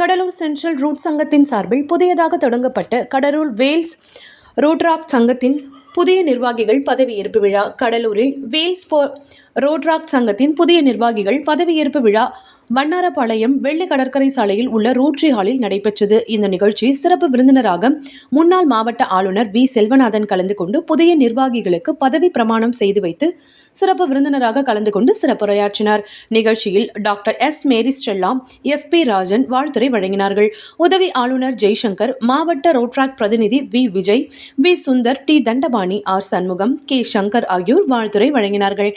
Cuddalore central root சங்கத்தின் சார்பில் புதியதாக தொடங்கப்பட்ட கடலூர் வேல்ஸ் ரோட்ராக் சங்கத்தின் புதிய நிர்வாகிகள் பதவியேற்பு விழா. கடலூரில் வேல்ஸ் போ ரோட்ராக் சங்கத்தின் புதிய நிர்வாகிகள் பதவியேற்பு விழா வண்ணாரப்பாளையம் வெள்ளி கடற்கரை சாலையில் உள்ள ரோட்ரி ஹாலில் நடைபெற்றது. இந்த நிகழ்ச்சி சிறப்பு விருந்தினராக முன்னாள் மாவட்ட ஆளுநர் வி. செல்வநாதன் கலந்து கொண்டு புதிய நிர்வாகிகளுக்கு பதவி பிரமாணம் செய்து வைத்து சிறப்பு விருந்தினராக கலந்து கொண்டு சிறப்புரையாற்றினார். நிகழ்ச்சியில் doctor S. Mary Stella S. P. Rajan வாழ்த்துரை வழங்கினார்கள். உதவி ஆளுநர் ஜெய்சங்கர் மாவட்ட ரோட்ராக் பிரதிநிதி V. Vijay V. Sundar T. Dhandapani R. Shanmugam K. Sankar ஆகியோர் வாழ்த்துரை வழங்கினார்கள்.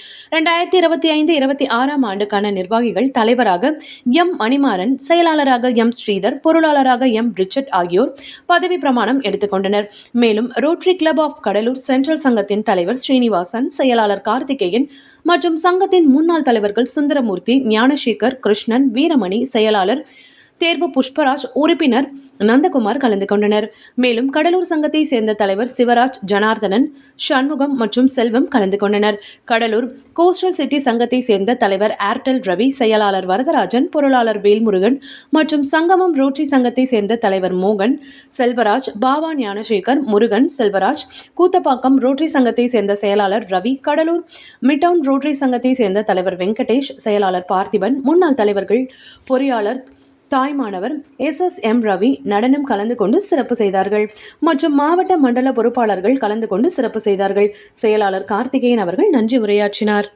இரண்டாயிரத்தி இருபத்தி ஐந்து இருபத்தி ஆறாம் ஆண்டுக்கான நிர்வாகிகள் தலைவராக எம் மணிமாறன் செயலாளராக எம் ஸ்ரீதர் பொருளாளராக எம் ரிச்சர்ட் ஆகியோர் பதவி பிரமாணம் எடுத்துக்கொண்டனர் மேலும் Rotary club of Cuddalore central சங்கத்தின் தலைவர் ஸ்ரீனிவாசன் செயலாளர் கார்த்திகேயன் மற்றும் சங்கத்தின் முன்னாள் தலைவர்கள் சுந்தரமூர்த்தி ஞானசேகர் கிருஷ்ணன் வீரமணி செயலாளர் தேர்வு புஷ்பராஜ் உறுப்பினர் நந்தகுமார் கலந்து கொண்டனர். மேலும் கடலூர் சங்கத்தை சேர்ந்த தலைவர் சிவராஜ் ஜனார்தனன் சண்முகம் மற்றும் செல்வம் கலந்து கொண்டனர். கடலூர் கோஸ்டல் சிட்டி சங்கத்தை சேர்ந்த தலைவர் ஏர்டெல் ரவி செயலாளர் வரதராஜன் பொருளாளர் வேல்முருகன் மற்றும் சங்கமம் ரோட்டரி சங்கத்தை சேர்ந்த தலைவர் மோகன் செல்வராஜ் பாபா ஞானசேகர் முருகன் செல்வராஜ் கூத்தப்பாக்கம் ரோட்டரி சங்கத்தை சேர்ந்த செயலாளர் ரவி கடலூர் மிட்டவுன் ரோட்டரி சங்கத்தை சேர்ந்த தலைவர் வெங்கடேஷ் செயலாளர் பார்த்திபன் முன்னாள் தலைவர்கள் பொறியாளர் Thayumanavar S S M Ravi நடனம் கலந்து கொண்டு சிறப்பு செய்தார்கள். மற்றும் மாவட்ட மண்டல பொறுப்பாளர்கள் கலந்து கொண்டு சிறப்பு செய்தார்கள். செயலாளர் கார்த்திகேயன் அவர்கள் நன்றி உரையாற்றினார்.